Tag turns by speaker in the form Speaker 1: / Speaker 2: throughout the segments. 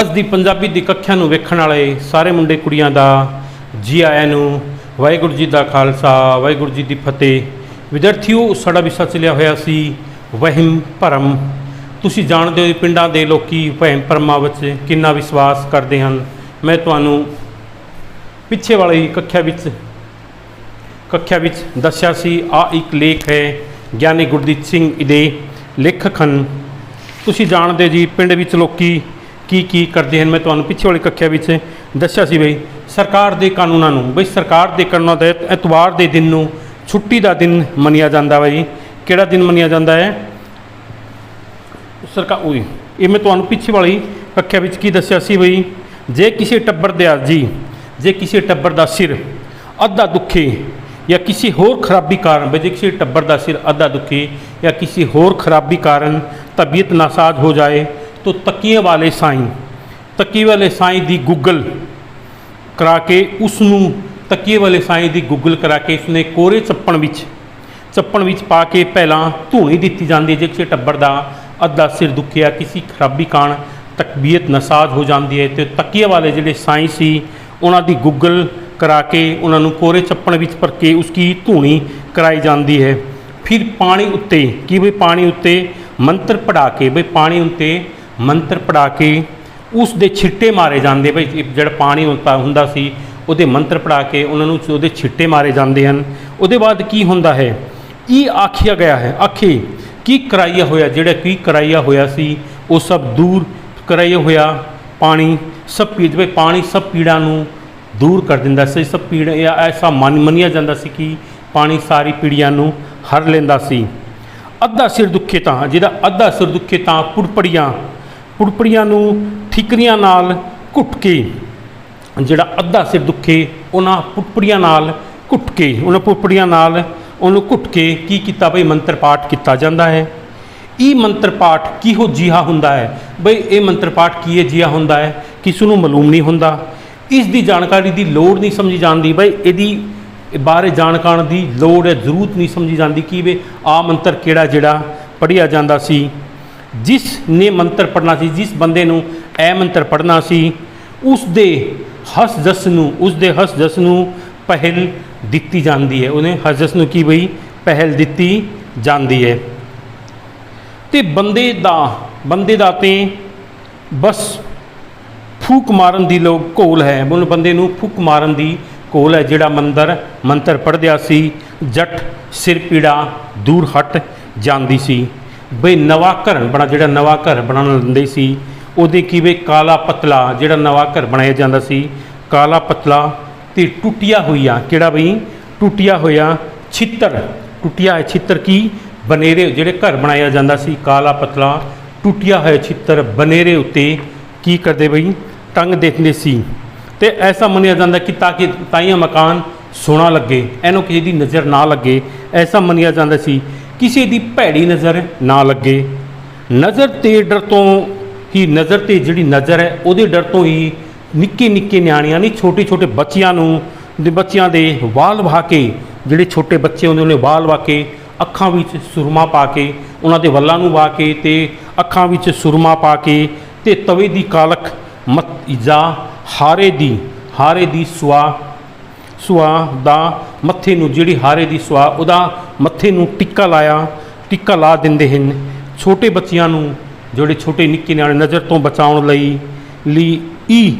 Speaker 1: ਅੱਜ ਦੀ ਪੰਜਾਬੀ ਦੀ ਕੱਖਿਆ ਨੂੰ ਵੇਖਣ ਵਾਲੇ ਸਾਰੇ ਮੁੰਡੇ ਕੁੜੀਆਂ ਦਾ ਜੀ ਆਇਆਂ ਨੂੰ ਵਾਹਿਗੁਰੂ ਜੀ ਦਾ ਖਾਲਸਾ, ਵਾਹਿਗੁਰੂ ਜੀ ਦੀ ਫਤਿਹ। ਵਿਦਿਆਰਥੀਓ, ਸਾਡਾ ਵਿਸ਼ਾ ਚੱਲਿਆ ਹੋਇਆ ਸੀ, ਵਹਿਮ ਭਰਮ। ਤੁਸੀਂ ਜਾਣਦੇ ਹੋ ਵੀ ਪਿੰਡਾਂ ਦੇ ਲੋਕੀ ਵਹਿਮ ਭਰਮਾਂ ਵਿੱਚ ਕਿੰਨਾ ਵਿਸ਼ਵਾਸ ਕਰਦੇ ਹਨ। ਮੈਂ ਤੁਹਾਨੂੰ ਪਿੱਛੇ ਵਾਲੀ ਕੱਖਿਆ ਵਿੱਚ ਕੱਖਿਆ ਵਿੱਚ ਦੱਸਿਆ ਸੀ, ਆ ਇੱਕ ਲੇਖ ਹੈ, ਗਿਆਨੀ ਗੁਰਦੀਪ ਸਿੰਘ ਦੇ ਲੇਖਕ ਹਨ। ਤੁਸੀਂ ਜਾਣਦੇ ਜੀ, ਪਿੰਡ ਵਿੱਚ ਲੋਕੀ ਕੀ ਕੀ ਕਰਦੇ ਹਨ? ਮੈਂ ਤੁਹਾਨੂੰ ਪਿੱਛੇ ਵਾਲੀ ਕੱਖਿਆ ਵਿੱਚ ਦੱਸਿਆ ਸੀ ਬਈ, ਸਰਕਾਰ ਦੇ ਕਾਨੂੰਨਾਂ ਨੂੰ, ਬਈ ਸਰਕਾਰ ਦੇ ਕਾਨੂੰਨਾਂ ਦੇ ਐਤਵਾਰ ਦੇ ਦਿਨ ਨੂੰ ਛੁੱਟੀ ਦਾ ਦਿਨ ਮੰਨਿਆ ਜਾਂਦਾ ਬਈ। ਕਿਹੜਾ ਦਿਨ ਮੰਨਿਆ ਜਾਂਦਾ ਹੈ? ਸਰਕਾਰ ਉਹ ਇਹ ਮੈਂ ਤੁਹਾਨੂੰ ਪਿੱਛੇ ਵਾਲੀ ਕੱਖਿਆ ਵਿੱਚ ਕੀ ਦੱਸਿਆ ਸੀ ਬਈ? ਜੇ ਕਿਸੇ ਟੱਬਰ ਦੇ ਆਜ਼ੀ ਜੇ ਕਿਸੇ ਟੱਬਰ ਦਾ ਸਿਰ ਅੱਧਾ ਦੁਖੇ ਜਾਂ ਕਿਸੇ ਹੋਰ ਖਰਾਬੀ ਕਾਰਨ, ਬਈ ਜੇ ਕਿਸੇ ਟੱਬਰ ਦਾ ਸਿਰ ਅੱਧਾ ਦੁਖੇ ਜਾਂ ਕਿਸੇ ਹੋਰ ਖਰਾਬੀ ਕਾਰਨ ਤਬੀਅਤ ਨਾਸਾਜ਼ ਹੋ ਜਾਏ तो ਤਕੀਏ ਵਾਲੇ ਸਾਈਂ ਤਕੀਏ ਵਾਲੇ ਸਾਈਂ ਦੀ ਗੂਗਲ ਕਰਾ ਕੇ ਉਸ ਨੂੰ ਤਕੀਏ ਵਾਲੇ ਸਾਈਂ ਦੀ ਗੂਗਲ ਕਰਾ ਕੇ ਉਸਨੇ ਕੋਰੇ ਚੱਪਣ ਵਿੱਚ ਚੱਪਣ ਵਿੱਚ ਪਾ ਕੇ ਪਹਿਲਾਂ ਧੂਣੀ ਦਿੱਤੀ ਜਾਂਦੀ ਹੈ, ਜੇ ਕਿਸੇ ਟੱਬਰ ਦਾ ਅੱਧਾ ਸਿਰ ਦੁਖਿਆ, ਕਿਸੇ ਖਰਾਬੀ ਕਾਰਨ ਤਕਬੀਅਤ ਨਸਾਜ਼ ਹੋ ਜਾਂਦੀ ਹੈ, ਤੇ ਤਕੀਏ ਵਾਲੇ ਜਿਹੜੇ ਸਾਈਂ ਸੀ, ਉਹਨਾਂ ਦੀ ਗੂਗਲ ਕਰਾ ਕੇ ਉਹਨਾਂ ਨੂੰ ਕੋਰੇ ਚੱਪਣ ਵਿੱਚ ਭਰ ਕੇ ਉਸकी ਧੂਣੀ ਕਰਾਈ ਜਾਂਦੀ ਹੈ। ਫਿਰ ਪਾਣੀ ਉੱਤੇ, ਕਿ ਵੀ ਪਾਣੀ ਉੱਤੇ? ਮੰਤਰ ਪੜਾ ਕੇ ਬਈ ਪਾਣੀ ਉੱਤੇ ਮੰਤਰ ਪੜਾ ਕੇ ਉਸ ਦੇ ਛਿੱਟੇ ਮਾਰੇ ਜਾਂਦੇ ਬਈ ਜਿਹੜਾ ਪਾਣੀ ਹੁੰਦਾ ਸੀ, ਉਹਦੇ ਮੰਤਰ ਪੜਾ ਕੇ ਉਹਨਾਂ ਨੂੰ ਉਹਦੇ ਛਿੱਟੇ ਮਾਰੇ ਜਾਂਦੇ ਹਨ। ਉਹਦੇ ਬਾਅਦ ਕੀ ਹੁੰਦਾ ਹੈ? ਇਹ ਆਖਿਆ ਗਿਆ ਹੈ, ਆਖੇ, ਕੀ ਕਰਾਈਆ ਹੋਇਆ, ਜਿਹੜਾ ਕੀ ਕਰਾਈਆ ਹੋਇਆ ਸੀ, ਉਹ ਸਭ ਦੂਰ ਕਰਾਇਆ ਹੋਇਆ ਪਾਣੀ, ਸਭ ਪੀੜ ਬਈ ਪਾਣੀ ਸਭ ਪੀੜਾਂ ਨੂੰ ਦੂਰ ਕਰ ਦਿੰਦਾ ਸੀ, ਸਭ ਪੀੜ ਐਸਾ ਮਨ ਮੰਨਿਆ ਜਾਂਦਾ ਸੀ ਕਿ ਪਾਣੀ ਸਾਰੀ ਪੀੜੀਆਂ ਨੂੰ ਹਰ ਲੈਂਦਾ ਸੀ। ਅੱਧਾ ਸਿਰ ਦੁੱਖੇ ਤਾਂ, ਜਿਹਦਾ ਅੱਧਾ ਸਿਰ ਦੁੱਖੇ ਤਾਂ ਪੁੜਪੜੀਆਂ ਪੁੜਪੜੀਆਂ ਨੂੰ ਠਿਕਰੀਆਂ ਨਾਲ ਘੁੱਟ ਕੇ, ਜਿਹੜਾ ਅੱਧਾ ਸਿਰ ਦੁੱਖੇ, ਉਹਨਾਂ ਪੁੜਪੜੀਆਂ ਨਾਲ ਘੁੱਟ ਕੇ, ਉਹਨਾਂ ਪੁੜਪੜੀਆਂ ਨਾਲ ਉਹਨੂੰ ਘੁੱਟ ਕੇ ਕੀ ਕੀਤਾ ਬਈ ਮੰਤਰ ਪਾਠ ਕੀਤਾ ਜਾਂਦਾ ਹੈ। ਇਹ ਮੰਤਰ ਪਾਠ ਕਿਹੋ ਜਿਹਾ ਹੁੰਦਾ ਹੈ? ਬਈ ਇਹ ਮੰਤਰ ਪਾਠ ਕੀ ਹੈ ਜਿਹਾ ਹੁੰਦਾ ਹੈ? ਕਿਸ ਨੂੰ ਮਾਲੂਮ ਨਹੀਂ ਹੁੰਦਾ। ਇਸ ਦੀ ਜਾਣਕਾਰੀ ਦੀ ਲੋੜ ਨਹੀਂ ਸਮਝੀ ਜਾਂਦੀ। ਬਈ ਇਹਦੀ ਬਾਰੇ ਜਾਣਕਾਰੀ ਦੀ ਲੋੜ ਹੈ ਜ਼ਰੂਰਤ ਨਹੀਂ ਸਮਝੀ ਜਾਂਦੀ ਕਿ ਵੀ ਆ ਮੰਤਰ ਕਿਹੜਾ ਜਿਹੜਾ ਪੜਿਆ ਜਾਂਦਾ ਸੀ। ਜਿਸ ਨੇ ਮੰਤਰ ਪੜਨਾ ਸੀ, ਜਿਸ ਬੰਦੇ ਨੂੰ ਇਹ ਮੰਤਰ ਪੜਨਾ ਸੀ ਉਸ ਦੇ ਹਸ ਜਸ ਨੂੰ ਉਸ ਦੇ ਹਸ ਜਸ ਨੂੰ ਪਹਿਲ ਦਿੱਤੀ ਜਾਂਦੀ ਹੈ। ਉਹਨੇ ਹਸ ਜਸ ਨੂੰ ਕੀ ਬਈ? ਪਹਿਲ ਦਿੱਤੀ ਜਾਂਦੀ ਹੈ। ਤੇ ਬੰਦੇ ਦਾ ਬੰਦੇ ਦਾ ਤੇ ਬਸ ਫੂਕ ਮਾਰਨ ਦੀ ਲੋਕ ਘੋਲ ਹੈ। ਉਹਨੂੰ ਬੰਦੇ ਨੂੰ ਫੂਕ ਮਾਰਨ ਦੀ ਕੋਲ ਹੈ, ਜਿਹੜਾ ਮੰਦਰ, ਮੰਤਰ ਪੜ੍ਹਦਿਆ ਸੀ, ਜੱਟ ਸਿਰ ਪੀੜਾ ਦੂਰ ਹਟ ਜਾਂਦੀ ਸੀ। ਬਈ ਨਵਾਂ ਘਰ ਬਣਾ, ਜਿਹੜਾ ਨਵਾਂ ਘਰ ਬਣਾਉਣ ਲੈਂਦੇ ਸੀ, ਉਹਦੇ ਕੀ ਬਈ ਕਾਲਾ ਪਤਲਾ, ਜਿਹੜਾ ਨਵਾਂ ਘਰ ਬਣਾਇਆ ਜਾਂਦਾ ਸੀ, ਕਾਲਾ ਪਤਲਾ ਤੇ ਟੁੱਟਿਆ ਹੋਈਆ, ਕਿਹੜਾ ਬਈ? ਟੁੱਟਿਆ ਹੋਇਆ ਛਿੱਤਰ। ਟੁੱਟਿਆ ਹੋਇਆ ਛਿੱਤਰ ਕੀ? ਬਨੇਰੇ, ਜਿਹੜੇ ਘਰ ਬਣਾਇਆ ਜਾਂਦਾ ਸੀ, ਕਾਲਾ ਪਤਲਾ, ਟੁੱਟਿਆ ਹੋਇਆ ਛਿੱਤਰ ਬਨੇਰੇ ਉੱਤੇ ਕੀ ਕਰਦੇ ਬਈ? ਟੰਗ ਦੇਖਦੇ ਸੀ। ਤੇ ਐਸਾ ਮੰਨਿਆ ਜਾਂਦਾ ਕਿ ਤਾਂ ਕਿ ਤਾਈਆਂ ਮਕਾਨ ਸੋਹਣਾ ਲੱਗੇ, ਇਹਨੂੰ ਕਿਸੇ ਦੀ ਨਜ਼ਰ ਨਾ ਲੱਗੇ, ਐਸਾ ਮੰਨਿਆ ਜਾਂਦਾ ਸੀ ਕਿਸੇ ਦੀ ਭੈੜੀ ਨਜ਼ਰ ਨਾ ਲੱਗੇ। ਨਜ਼ਰ ਤੇ ਡਰ ਤੋਂ ਹੀ ਨਜ਼ਰ ਤੇ ਜਿਹੜੀ ਨਜ਼ਰ ਹੈ, ਉਹਦੇ ਡਰ ਤੋਂ ਹੀ ਨਿੱਕੇ ਨਿੱਕੇ ਨਿਆਣਿਆਂ ਨਹੀਂ ਛੋਟੇ ਛੋਟੇ ਬੱਚਿਆਂ ਨੂੰ ਦੇ ਬੱਚਿਆਂ ਦੇ ਵਾਲ ਵਹਾ ਕੇ, ਜਿਹੜੇ ਛੋਟੇ ਬੱਚੇ ਹੁੰਦੇ ਉਹਨੇ ਵਾਲ ਵਹਾ ਕੇ, ਅੱਖਾਂ ਵਿੱਚ ਸੁਰਮਾ ਪਾ ਕੇ, ਉਹਨਾਂ ਦੇ ਵੱਲਾਂ ਨੂੰ ਵਹਾ ਕੇ ਤੇ ਅੱਖਾਂ ਵਿੱਚ ਸੁਰਮਾ ਪਾ ਕੇ ਤੇ ਤਵੇ ਦੀ ਕਾਲਖ ਮਤ ਇਜਾ ਹਾਰੇ ਦੀ ਹਾਰੇ ਦੀ ਸੁਆ ਸੁਆ ਦਾ ਮੱਥੇ ਨੂੰ ਜਿਹੜੀ ਹਾਰੇ ਦੀ ਸੁਆ, ਉਹਦਾ ਮੱਥੇ ਨੂੰ ਟਿੱਕਾ ਲਾਇਆ, ਟਿੱਕਾ ਲਾ ਦਿੰਦੇ ਹਨ। ਛੋਟੇ ਬੱਚਿਆਂ ਨੂੰ, ਜਿਹੜੇ ਛੋਟੇ ਨਿੱਕੇ ਨਿਆਣੇ ਨਜ਼ਰ ਤੋਂ ਬਚਾਉਣ ਲਈ ਲਈ ਈ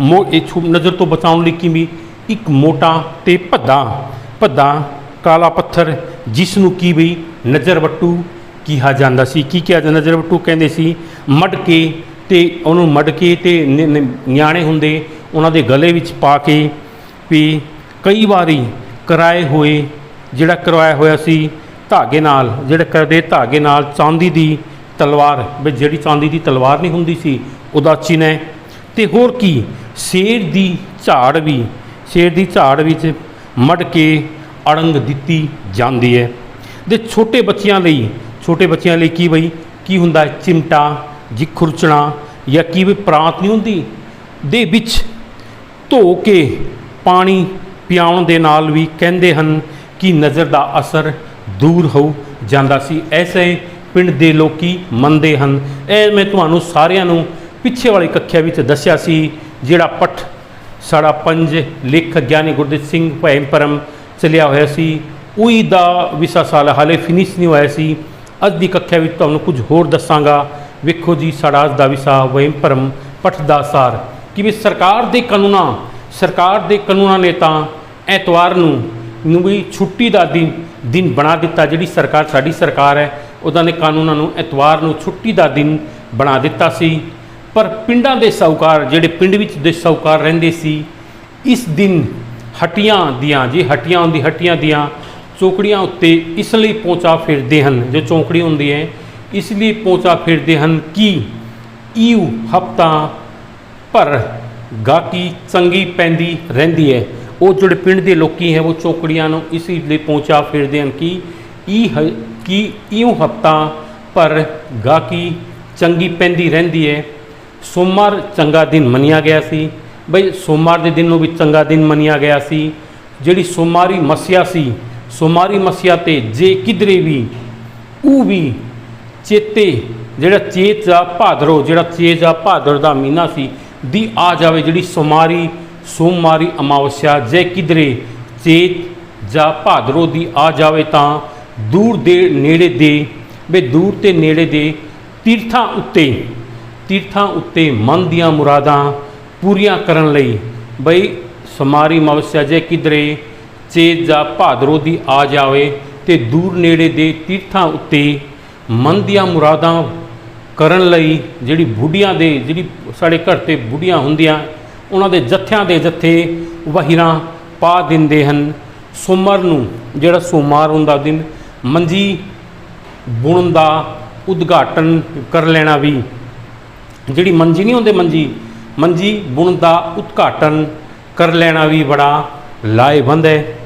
Speaker 1: ਮੋ, ਇਹ ਛੋ- ਨਜ਼ਰ ਤੋਂ ਬਚਾਉਣ ਲਈ ਕਿਵੇਂ? ਇੱਕ ਮੋਟਾ ਤੇ ਭੱਦਾ ਭੱਦਾ ਕਾਲਾ ਪੱਥਰ, ਜਿਸ ਨੂੰ ਕੀ ਵੀ ਨਜ਼ਰ ਵੱਟੂ ਕਿਹਾ ਜਾਂਦਾ ਸੀ। ਕੀ ਕਿਹਾ ਜਾਂਦਾ? ਨਜ਼ਰ ਵੱਟੂ ਕਹਿੰਦੇ ਸੀ ਮੜ ਕੇ ਤੇ ਉਹਨੂੰ ਮੜ ਕੇ ਤੇ ਨਿ- ਨਿਆਣੇ ਹੁੰਦੇ, ਉਹਨਾਂ ਦੇ ਗਲੇ ਵਿੱਚ ਪਾ ਕੇ ਵੀ ਕਈ ਵਾਰੀ ਕਰਾਏ ਹੋਏ ਜਿਹੜਾ ਕਰਵਾਇਆ ਹੋਇਆ ਸੀ ਧਾਗੇ ਨਾਲ, ਜਿਹੜਾ ਕਰਦੇ ਧਾਗੇ ਨਾਲ ਚਾਂਦੀ ਦੀ ਤਲਵਾਰ, ਵੀ ਜਿਹੜੀ ਚਾਂਦੀ ਦੀ ਤਲਵਾਰ ਨਹੀਂ ਹੁੰਦੀ ਸੀ, ਉਹਦਾ ਚਿੰਨ੍ਹ ਹੈ। ਤੇ ਹੋਰ ਕੀ, ਸ਼ੇਰ ਦੀ ਝਾੜ ਵੀ, ਸ਼ੇਰ ਦੀ ਝਾੜ ਵਿੱਚ ਮੜ ਕੇ ਅੜੰਗ ਦਿੱਤੀ ਜਾਂਦੀ ਹੈ। ਦੇ ਛੋਟੇ ਬੱਚਿਆਂ ਲਈ, ਛੋਟੇ ਬੱਚਿਆਂ ਲਈ ਕੀ ਬਈ, ਕੀ ਹੁੰਦਾ ਚਿਮਟਾ ਜੀ ਖੁਰਚਣਾ ਜਾਂ ਕੀ ਵੀ ਪ੍ਰਾਂਤ ਨਹੀਂ ਹੁੰਦੀ? ਦੇ ਵਿੱਚ ਧੋ ਕੇ ਪਾਣੀ ਪਿਆਉਣ ਦੇ ਨਾਲ ਵੀ ਕਹਿੰਦੇ ਹਨ ਕਿ ਨਜ਼ਰ ਦਾ ਅਸਰ ਦੂਰ ਹੋ ਜਾਂਦਾ ਸੀ? ਐਸੇ ਪਿੰਡ ਦੇ ਲੋਕੀ ਮੰਨਦੇ ਹਨ। ਇਹ ਮੈਂ ਤੁਹਾਨੂੰ ਸਾਰਿਆਂ ਨੂੰ ਪਿੱਛੇ ਵਾਲੀ ਕੱਖਿਆ ਵਿੱਚ ਦੱਸਿਆ ਸੀ, ਜਿਹੜਾ ਪਠ ਸਾਡਾ ਪੰਜ ਲੇਖਕ ਗਿਆਨੀ ਗੁਰਦਿੱਤ ਸਿੰਘ ਭੈਮ ਪਰਮ ਚਲਿਆ ਹੋਇਆ ਸੀ। ਉਹੀ ਦਾ ਵਿਸਾ ਸਾਲ ਹਾਲੇ ਫਿਨਿਸ਼ ਨਹੀਂ ਹੋਇਆ ਸੀ। ਅੱਜ ਦੀ ਕੱਖਿਆ ਵਿੱਚ ਤੁਹਾਨੂੰ ਕੁਝ ਹੋਰ ਦੱਸਾਂਗਾ। ਵੇਖੋ ਜੀ, ਸਾਡਾ ਅੱਜ ਦਾ ਵਿਸਾ ਵਹਿਮ ਭਰਮ ਪਠ ਦਾ ਸਾਰ। ਕਿ ਵੀ ਸਰਕਾਰ ਦੇ ਕਾਨੂੰਨਾਂ, ਸਰਕਾਰ ਦੇ ਕਾਨੂੰਨਾਂ ਨੇ ਤਾਂ ਐਤਵਾਰ ਨੂੰ ਨੂੰ ਵੀ ਛੁੱਟੀ ਦਾ ਦਿਨ ਦਿਨ ਬਣਾ ਦਿੱਤਾ, ਜਿਹੜੀ ਸਰਕਾਰ, ਸਾਡੀ ਸਰਕਾਰ ਹੈ, ਉਹਨਾਂ ਨੇ ਕਾਨੂੰਨਾਂ ਨੂੰ, ਐਤਵਾਰ ਨੂੰ ਛੁੱਟੀ ਦਾ ਦਿਨ ਬਣਾ ਦਿੱਤਾ ਸੀ। ਪਰ ਪਿੰਡਾਂ ਦੇ ਸਾਹੂਕਾਰ, ਜਿਹੜੇ ਪਿੰਡ ਵਿੱਚ ਦੇ ਸਾਹੂਕਾਰ ਰਹਿੰਦੇ ਸੀ, ਇਸ ਦਿਨ ਹੱਟੀਆਂ ਦੀਆਂ, ਜੀ ਹੱਟੀਆਂ ਹੁੰਦੀ, ਹੱਟੀਆਂ ਦੀਆਂ ਚੌਕੜੀਆਂ ਉੱਤੇ ਇਸ ਲਈ ਪਹੁੰਚਾ ਫਿਰਦੇ ਹਨ, ਜੋ ਚੌਕੜੀ ਹੁੰਦੀ ਹੈ, ਇਸ ਲਈ ਪਹੁੰਚਾ ਫਿਰਦੇ ਹਨ ਕਿ ਈਉ ਹਫਤਾ ਪਰ ਗਾਕੀ ਚੰਗੀ ਪੈਂਦੀ ਰਹਿੰਦੀ ਹੈ। ਉਹ ਜਿਹੜੇ ਪਿੰਡ ਦੇ ਲੋਕੀ ਹੈ, ਉਹ ਚੌਕੜੀਆਂ ਨੂੰ ਇਸ ਲਈ ਪਹੁੰਚਾ ਫਿਰਦੇ ਹਨ ਕਿ ਇਹ ਹ- ਕਿ ਇਉਂ ਹਫਤਾ ਪਰ ਗਾਕੀ ਚੰਗੀ ਪੈਂਦੀ ਰਹਿੰਦੀ ਹੈ। ਸੋਮਵਾਰ ਚੰਗਾ ਦਿਨ ਮੰਨਿਆ ਗਿਆ ਸੀ। ਬਈ ਸੋਮਵਾਰ ਦੇ ਦਿਨ ਨੂੰ ਵੀ ਚੰਗਾ ਦਿਨ ਮੰਨਿਆ ਗਿਆ ਸੀ। ਜਿਹੜੀ ਸੋਮਾਰੀ ਮਸਿਆ ਸੀ ਸੋਮਾਰੀ ਮਸਿਆ ਤੇ ਜੇ ਕਿਧਰੇ ਵੀ, ਉਹ ਵੀ ਚੇਤੇ ਜਿਹੜਾ ਚੇਤ ਜਾਂ ਭਾਦਰੋ, ਜਿਹੜਾ ਚੇਤ ਜਾਂ ਭਾਦਰ ਦਾ ਮਹੀਨਾ ਸੀ, ਦੀ ਆ ਜਾਵੇ ਜਿਹੜੀ ਸੋਮਾਰੀ ਸੋਮਵਾਰੀ ਅਮਾਵਸਿਆ ਜੇ ਕਿਧਰੇ ਚੇਤ ਜਾਂ ਭਾਦਰੋ ਦੀ ਆ ਜਾਵੇ ਤਾਂ ਦੂਰ ਦੇ ਨੇੜੇ ਦੇ ਵੇ ਦੂਰ ਤੇ ਨੇੜੇ ਦੇ ਤੀਰਥਾਂ ਉੱਤੇ ਤੀਰਥਾਂ ਉੱਤੇ ਮਨ ਦੀਆਂ ਮੁਰਾਦਾਂ ਪੂਰੀਆਂ ਕਰਨ ਲਈ ਬਈ ਸਮਾਰੀ ਮਵਸਿਆ ਜੇ ਕਿਧਰੇ ਚੇਤ ਜਾਂ ਭਾਦਰੋ ਦੀ ਆ ਜਾਵੇ ਤੇ ਦੂਰ ਨੇੜੇ ਦੇ ਤੀਰਥਾਂ ਉੱਤੇ ਮਨ ਦੀਆਂ ਮੁਰਾਦਾਂ ਕਰਨ ਲਈ ਜਿਹੜੀ ਬੁੱਢੀਆਂ ਦੇ ਜਿਹੜੀ ਸਾਡੇ ਘਰ ਤੇ ਬੁੱਢੀਆਂ ਹੁੰਦੀਆਂ ਉਹਨਾਂ ਦੇ ਜੱਥਿਆਂ ਦੇ ਜੱਥੇ ਵਹੀਰਾਂ ਪਾ ਦਿੰਦੇ ਹਨ। ਸੋਮਰ ਨੂੰ ਜਿਹੜਾ ਸੋਮਵਾਰ ਹੁੰਦਾ ਦਿਨ ਮੰਜੀ ਬੁਣਨ ਦਾ ਉਦਘਾਟਨ ਕਰ ਲੈਣਾ ਵੀ। ਜਿਹੜੀ ਮੰਜੀ ਨਹੀਂ ਹੁੰਦੇ ਮੰਜੀ ਮੰਜੀ ਬੁਣ ਦਾ ਉਦਘਾਟਨ ਕਰ ਲੈਣਾ ਵੀ ਬੜਾ ਲਾਹੇਵੰਦ ਹੈ।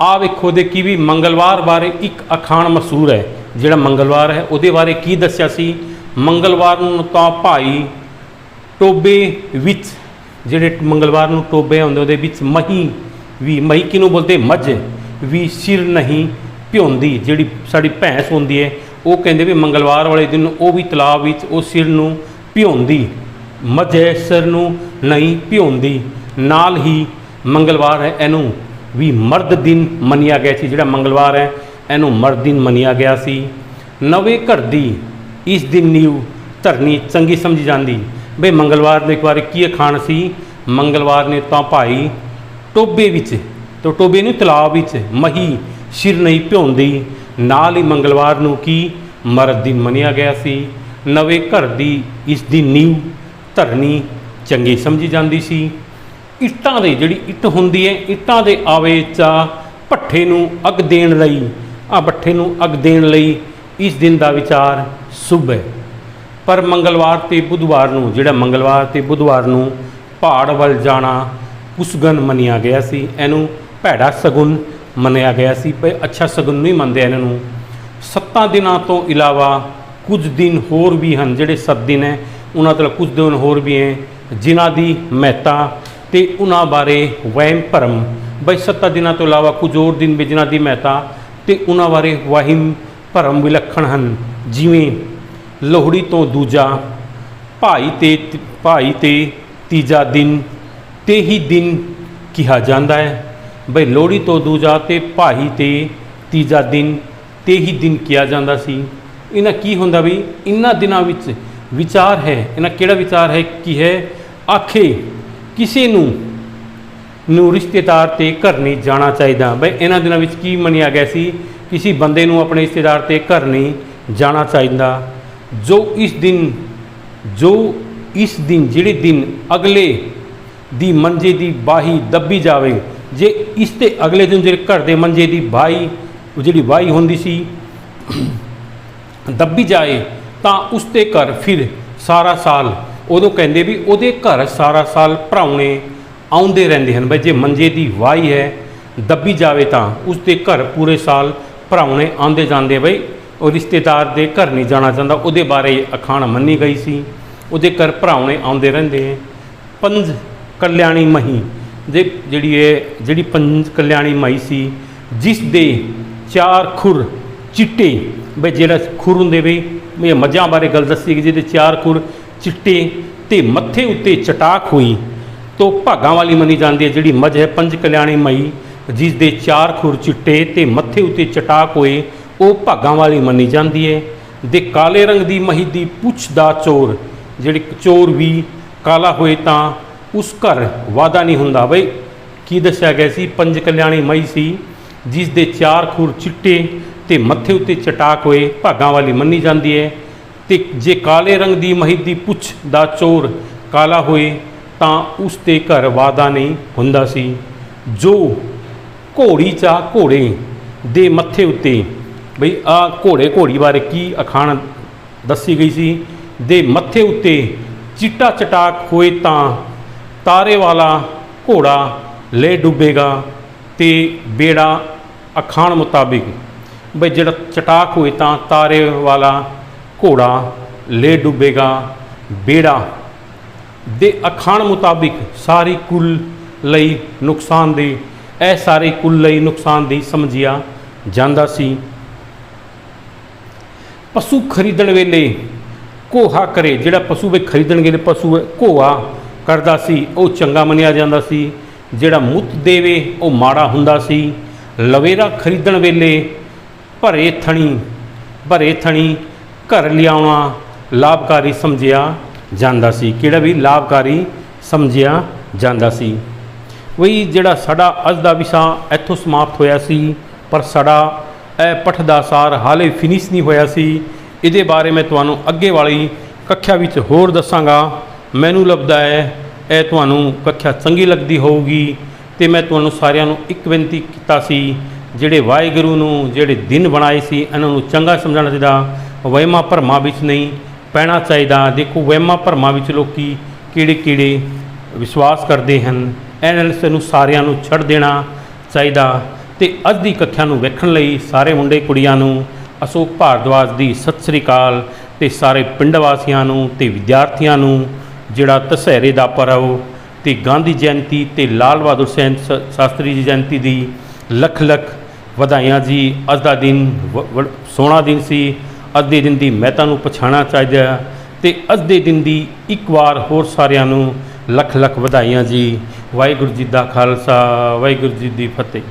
Speaker 1: ਆ ਵੇਖੋ ਦੇ ਕੀ ਵੀ ਮੰਗਲਵਾਰ ਬਾਰੇ ਇੱਕ ਅਖਾਣ ਮਸ਼ਹੂਰ ਹੈ। ਜਿਹੜਾ ਮੰਗਲਵਾਰ ਹੈ ਉਹਦੇ ਬਾਰੇ ਕੀ ਦੱਸਿਆ ਸੀ? ਮੰਗਲਵਾਰ ਨੂੰ ਤਾਂ ਭਾਈ ਟੋਬੇ ਵਿੱਚ ਜਿਹੜੇ ਮੰਗਲਵਾਰ ਨੂੰ ਟੋਬੇ ਹੁੰਦੇ ਉਹਦੇ ਵਿੱਚ ਮਹੀ ਵੀ, ਮਹੀ ਕਿਹਨੂੰ ਬੋਲਦੇ? ਮੱਝ ਵੀ ਸਿਰ ਨਹੀਂ ਭਿਉਂਦੀ, ਜਿਹੜੀ ਸਾਡੀ ਭੈਂਸ ਹੁੰਦੀ ਹੈ ਉਹ ਕਹਿੰਦੇ ਵੀ ਮੰਗਲਵਾਰ ਵਾਲੇ ਦਿਨ ਉਹ ਵੀ ਤਲਾਬ ਵਿੱਚ ਉਹ ਸਿਰ ਨੂੰ ਭਿਉਂਦੀ, ਮੱਝ ਹੈ, ਸਿਰ ਨੂੰ ਨਹੀਂ ਭਿਉਂਦੀ। ਨਾਲ ਹੀ ਮੰਗਲਵਾਰ ਹੈ, ਇਹਨੂੰ ਵੀ ਮਰਦ ਦਿਨ ਮੰਨਿਆ ਗਿਆ ਸੀ, ਜਿਹੜਾ ਮੰਗਲਵਾਰ ਹੈ, ਇਹਨੂੰ ਮਰਦ ਦਿਨ ਮੰਨਿਆ ਗਿਆ ਸੀ। ਨਵੇਂ ਘਰ ਦੀ ਇਸ ਦਿਨ ਨੀਂਹ ਧਰਨੀ ਚੰਗੀ ਸਮਝੀ ਜਾਂਦੀ। ਬਈ ਮੰਗਲਵਾਰ ਦੇ ਇੱਕ ਵਾਰ ਕੀ ਅਖਾਣ ਸੀ? ਮੰਗਲਵਾਰ ਨੇ ਤਾਂ ਭਾਈ ਟੋਬੇ ਵਿੱਚ, ਤੇ ਟੋਬੇ ਨੂੰ ਤਲਾਬ ਵਿੱਚ ਮਹੀ ਸਿਰ ਨਹੀਂ ਭਿਉਂਦੀ। ਨਾਲ ਹੀ ਮੰਗਲਵਾਰ ਨੂੰ ਕੀ? ਮਰਦ ਦਿਨ ਮੰਨਿਆ ਗਿਆ ਸੀ। ਨਵੇਂ ਘਰ ਦੀ ਇਸ ਦੀ ਨੀਂਹ ਧਰਨੀ ਚੰਗੀ ਸਮਝੀ ਜਾਂਦੀ ਸੀ। ਇੱਟਾਂ ਦੇ ਜਿਹੜੀ ਇੱਟ ਹੁੰਦੀ ਹੈ, ਇੱਟਾਂ ਦੇ ਆਵੇ ਚਾ ਭੱਠੇ ਨੂੰ ਅੱਗ ਦੇਣ ਲਈ, ਆ ਭੱਠੇ ਨੂੰ ਅੱਗ ਦੇਣ ਲਈ ਇਸ ਦਿਨ ਦਾ ਵਿਚਾਰ ਸ਼ੁਭ ਹੈ। ਪਰ ਮੰਗਲਵਾਰ ਤੇ ਬੁੱਧਵਾਰ ਨੂੰ, ਜਿਹੜਾ ਮੰਗਲਵਾਰ ਤੇ ਬੁੱਧਵਾਰ ਨੂੰ ਪਹਾੜ ਵੱਲ ਜਾਣਾ ਪੁਸਗਨ ਮੰਨਿਆ ਗਿਆ ਸੀ। ਇਹਨੂੰ ਭੈੜਾ ਸਗੁਨ ਮੰਨਿਆ ਗਿਆ ਸੀ। ਪਰ ਅੱਛਾ ਸਗੁਨ ਨਹੀਂ ਮੰਨਦੇ ਇਹਨਾਂ ਨੂੰ। ਸੱਤਾਂ ਦਿਨਾਂ ਤੋਂ ਇਲਾਵਾ ਕੁਝ ਦਿਨ ਹੋਰ ਵੀ ਹਨ, ਜਿਹੜੇ ਸੱਤ ਦਿਨ ਹੈ, ਉਹਨਾਂ ਤੋਂ ਕੁਝ ਦਿਨ ਹੋਰ ਵੀ ਹੈ, ਜਿਨ੍ਹਾਂ ਦੀ ਮਹਿਤਾ ਤੇ ਉਹਨਾਂ ਬਾਰੇ ਵਹਿਮ ਭਰਮ। ਬਈ ਸੱਤਾਂ ਦਿਨਾਂ ਤੋਂ ਇਲਾਵਾ ਕੁਝ ਹੋਰ ਦਿਨ ਵੀ ਜਿਨ੍ਹਾਂ ਦੀ ਮਹਿਤਾ ਤੇ ਉਹਨਾਂ ਬਾਰੇ ਵਹਿਮ ਭਰਮ ਵਿਲੱਖਣ ਹਨ, ਜਿਵੇਂ ਲੋਹੜੀ ਤੋਂ ਦੂਜਾ ਭਾਈ ਤੇ ਭਾਈ ਤੇ ਤੀਜਾ ਦਿਨ ਤੇ ਹੀ ਦਿਨ ਕਿਹਾ ਜਾਂਦਾ ਹੈ। ਬਈ ਲੋਹੜੀ ਤੋਂ ਦੂਜਾ ਤੇ ਭਾਈ ਤੇ ਤੀਜਾ ਦਿਨ ਤੇ ਹੀ ਦਿਨ ਕਿਹਾ ਜਾਂਦਾ ਸੀ। ਇਹਨਾਂ ਕੀ ਹੁੰਦਾ ਵੀ ਇਹਨਾਂ ਦਿਨਾਂ ਵਿੱਚ ਵਿਚਾਰ ਹੈ। ਇਹਨਾਂ ਕਿਹੜਾ ਵਿਚਾਰ ਹੈ? ਕੀ ਹੈ? ਆਖੇ ਕਿਸੇ ਨੂੰ ਨੂੰ ਰਿਸ਼ਤੇਦਾਰ ਤੇ ਘਰ ਨਹੀਂ ਜਾਣਾ ਚਾਹੀਦਾ। ਬਈ ਇਹਨਾਂ ਦਿਨਾਂ ਵਿੱਚ ਕੀ ਮੰਨਿਆ ਗਿਆ ਸੀ? ਕਿਸੇ ਬੰਦੇ ਨੂੰ ਆਪਣੇ ਰਿਸ਼ਤੇਦਾਰ ਤੇ ਘਰ ਨਹੀਂ ਜਾਣਾ ਚਾਹੀਦਾ। ਜੋ ਇਸ ਦਿਨ, ਜੋ ਇਸ ਦਿਨ, ਜਿਹੜੇ ਦਿਨ ਅਗਲੇ ਦੀ ਮੰਜੇ ਦੀ ਬਾਹੀ ਦੱਬੀ ਜਾਵੇ, ਜੇ ਇਸ ਤੇ ਅਗਲੇ ਦਿਨ ਜਿਹੜੇ ਘਰ ਦੇ ਮੰਜੇ ਦੀ ਬਾਹੀ ਜਿਹੜੀ ਬਾਹੀ ਹੁੰਦੀ ਸੀ, ਦੱਬੀ ਜਾਏ, ਤਾਂ ਉਸ ਤੇ ਘਰ ਫਿਰ ਸਾਰਾ ਸਾਲ, ਉਦੋਂ ਕਹਿੰਦੇ ਵੀ ਉਹਦੇ ਘਰ ਸਾਰਾ ਸਾਲ ਭਰਾਉਣੇ ਆਉਂਦੇ ਰਹਿੰਦੇ ਹਨ। ਬਈ ਜੇ ਮੰਜੇ ਦੀ ਵਾਈ ਹੈ, ਦੱਬੀ ਜਾਵੇ ਤਾਂ ਉਸ ਦੇ ਘਰ ਪੂਰੇ ਸਾਲ ਭਰਾਉਣੇ ਆਉਂਦੇ ਜਾਂਦੇ ਬਈ ਉਹ ਰਿਸ਼ਤੇਦਾਰ ਦੇ ਘਰ ਨਹੀਂ ਜਾਣਾ ਚਾਹੁੰਦਾ। ਉਹਦੇ ਬਾਰੇ ਅਖਾਣ ਮੰਨੀ ਗਈ ਸੀ। ਉਹਦੇ ਘਰ ਭਰਾਉਣੇ ਆਉਂਦੇ ਰਹਿੰਦੇ ਪੰਜ ਕਲਿਆਣੀ ਮਹੀ ਜੇ ਜਿਹੜੀ ਇਹ, ਜਿਹੜੀ ਪੰਜ ਕਲਿਆਣੀ ਮਈ ਸੀ, ਜਿਸ ਦੇ ਚਾਰ ਖੁਰ ਚਿੱਟੇ, ਬਈ ਜਿਹੜਾ ਖੁਰ ਹੁੰਦੇ ਵੀ ਇਹ ਮੱਝਾਂ ਬਾਰੇ ਗੱਲ ਦੱਸੀ ਕਿ ਜਿਹਦੇ ਚਾਰ ਖੁਰ ਚਿੱਟੇ ਤੇ ਮੱਥੇ ਉੱਤੇ ਚਟਾਕ ਹੋਈ, ਤੋਂ ਭਾਗਾਂ ਵਾਲੀ ਮੰਨੀ ਜਾਂਦੀ ਹੈ, ਜਿਹੜੀ ਮੱਝ ਹੈ ਪੰਜ ਕਲਿਆਣੀ ਮਈ ਜਿਸ ਦੇ ਚਾਰ ਖੁਰ ਚਿੱਟੇ ਤੇ ਮੱਥੇ ਉੱਤੇ ਚਟਾਕ ਹੋਏ ਉਹ ਭਾਗਾਂ ਵਾਲੀ ਮੰਨੀ ਜਾਂਦੀ ਹੈ ਦੇ ਕਾਲੇ ਰੰਗ ਦੀ ਮਹੀਂ ਦੀ ਪੁੱਛ ਦਾ ਚੋਰ, ਜਿਹੜੇ ਚੋਰ ਵੀ ਕਾਲਾ ਹੋਏ ਤਾਂ ਉਸ ਘਰ ਵਾਦਾ ਨਹੀਂ ਹੁੰਦਾ। ਬਈ, ਕੀ ਦੱਸਿਆ ਗਿਆ ਸੀ? ਪੰਜ ਕਲਿਆਣੀ ਮਈ ਸੀ, ਜਿਸ ਦੇ ਚਾਰ ਖੁਰ ਚਿੱਟੇ ਤੇ ਮੱਥੇ ਉੱਤੇ ਚਟਾਕ ਹੋਏ ਭਾਗਾਂ ਵਾਲੀ ਮੰਨੀ ਜਾਂਦੀ ਹੈ ਤੇ ਜੇ ਕਾਲੇ ਰੰਗ ਦੀ ਮਹੀਂ ਦੀ ਪੁੱਛ ਦਾ ਚੋਰ ਕਾਲਾ ਹੋਏ ਤਾਂ ਉਸ ਦੇ ਘਰ ਵਾਦਾ ਨਹੀਂ ਹੁੰਦਾ ਸੀ। ਜੋ ਘੋੜੀ ਚਾ ਘੋੜੇ ਦੇ ਮੱਥੇ ਉੱਤੇ ਬਈ ਆ ਘੋੜੇ ਘੋੜੀ ਬਾਰੇ ਕੀ ਅਖਾਣ ਦੱਸੀ ਗਈ ਸੀ? ਦੇ ਮੱਥੇ ਉੱਤੇ ਚਿੱਟਾ ਚਟਾਕ ਹੋਏ ਤਾਂ ਤਾਰੇ ਵਾਲਾ ਘੋੜਾ ਲੈ ਡੁੱਬੇਗਾ ਤੇ ਬੇੜਾ ਅਖਾਣ ਮੁਤਾਬਿਕ ਬਈ ਜਿਹੜਾ ਚਟਾਕ ਹੋਏ ਤਾਂ ਤਾਰੇ ਵਾਲਾ ਘੋੜਾ ਲੈ ਡੁੱਬੇਗਾ, ਬੇੜਾ। ਦੇ ਅਖਾਣ ਮੁਤਾਬਿਕ ਸਾਰੀ ਕੁੱਲ ਲਈ ਨੁਕਸਾਨਦੇਹ, ਇਹ ਸਾਰੇ ਕੁੱਲ ਲਈ ਨੁਕਸਾਨਦੇਹ ਸਮਝਿਆ ਜਾਂਦਾ ਸੀ। ਪਸ਼ੂ ਖਰੀਦਣ ਵੇਲੇ ਕੋਹਾ ਕਰੇ, ਜਿਹੜਾ ਪਸ਼ੂ ਵੇ ਖਰੀਦਣ ਵੇਲੇ ਪਸ਼ੂ ਕੋਹਾ ਕਰਦਾ ਸੀ, ਉਹ ਚੰਗਾ ਮੰਨਿਆ ਜਾਂਦਾ ਸੀ। ਜਿਹੜਾ ਮੁੱਤ ਦੇਵੇ, ਉਹ ਮਾੜਾ ਹੁੰਦਾ ਸੀ। ਲਵੇਰਾ ਖਰੀਦਣ ਵੇਲੇ ਭਰੇ ਥਣੀ ਭਰੇ ਥਣੀ ਘਰ ਲਿਆਉਣਾ ਲਾਭਕਾਰੀ ਸਮਝਿਆ ਜਾਂਦਾ ਸੀ। ਕਿਹੜਾ ਵੀ ਲਾਭਕਾਰੀ ਸਮਝਿਆ ਜਾਂਦਾ ਸੀ। ਵਈ ਜਿਹੜਾ ਸਾਡਾ ਅੱਜ ਦਾ ਵਿਸ਼ਾ ਇੱਥੋਂ ਸਮਾਪਤ ਹੋਇਆ ਸੀ, ਪਰ ਸਾਡਾ ਇਹ ਪਠ ਦਾ ਸਾਰ ਹਾਲੇ ਫਿਨਿਸ਼ ਨਹੀਂ ਹੋਇਆ ਸੀ। ਇਹਦੇ ਬਾਰੇ ਮੈਂ ਤੁਹਾਨੂੰ ਅੱਗੇ ਵਾਲੀ ਕੱਖਿਆ ਵਿੱਚ ਹੋਰ ਦੱਸਾਂਗਾ। ਮੈਨੂੰ ਲੱਗਦਾ ਹੈ, ਇਹ ਤੁਹਾਨੂੰ ਕੱਖਿਆ ਚੰਗੀ ਲੱਗਦੀ ਹੋਊਗੀ ਤੇ ਮੈਂ ਤੁਹਾਨੂੰ ਸਾਰਿਆਂ ਨੂੰ ਇੱਕ ਬੇਨਤੀ ਕੀਤਾ ਸੀ, ਜਿਹੜੇ ਵਾਹਿਗੁਰੂ ਨੂੰ ਜਿਹੜੇ ਦਿਨ ਬਣਾਏ ਸੀ, ਇਹਨਾਂ ਨੂੰ ਚੰਗਾ ਸਮਝਣਾ ਚਾਹੀਦਾ। ਵਹਿਮਾਂ ਭਰਮਾਂ ਵਿੱਚ ਨਹੀਂ, ਪੈਣਾ ਚਾਹੀਦਾ। ਦੇਖੋ, ਵਹਿਮਾਂ ਭਰਮਾਂ ਵਿੱਚ ਲੋਕੀ ਕਿਹੜੇ ਕਿਹੜੇ ਵਿਸ਼ਵਾਸ ਕਰਦੇ ਹਨ। ਇਹਨਾਂ ਨੂੰ ਸਾਰਿਆਂ ਨੂੰ ਛੱਡ ਦੇਣਾ ਚਾਹੀਦਾ। ਤੇ ਅੱਜ ਦੀ ਕੱਖਿਆ ਨੂੰ ਵੇਖਣ ਲਈ ਸਾਰੇ ਮੁੰਡੇ ਕੁੜੀਆਂ ਨੂੰ ਅਸ਼ੋਕ ਭਾਰਦਵਾਜ ਦੀ ਸਤਿ ਸ੍ਰੀ ਅਕਾਲ ਤੇ ਸਾਰੇ ਪਿੰਡ ਵਾਸੀਆਂ ਨੂੰ ਤੇ ਵਿਦਿਆਰਥੀਆਂ ਨੂੰ, ਜਿਹੜਾ ਤਸਹਿਰੇ ਦਾ ਪਰਵ ਤੇ ਗਾਂਧੀ ਜਯੰਤੀ ਤੇ ਲਾਲ ਬਹਾਦੁਰ ਸੈਨ ਸ- ਸ਼ਾਸਤਰੀ ਜੀ ਜਯੰਤੀ ਦੀ ਲੱਖ ਲੱਖ ਵਧਾਈਆਂ ਜੀ। ਅੱਜ ਦਾ ਦਿਨ ਵ- ਵ- ਸੋਹਣਾ ਦਿਨ ਸੀ। ਅੱਜ ਦੇ ਦਿਨ ਦੀ ਮਹਿਤਾ ਨੂੰ ਪਛਾਣਾ ਚਾਹੀਦਾ ਹੈ ਤੇ ਅੱਜ ਦੇ ਦਿਨ ਦੀ ਇੱਕ ਵਾਰ ਹੋਰ ਸਾਰਿਆਂ ਨੂੰ ਲੱਖ ਲੱਖ ਵਧਾਈਆਂ ਜੀ। ਵਾਹਿਗੁਰੂ ਜੀ ਦਾ ਖਾਲਸਾ, ਵਾਹਿਗੁਰੂ ਜੀ ਦੀ ਫਤਿਹ।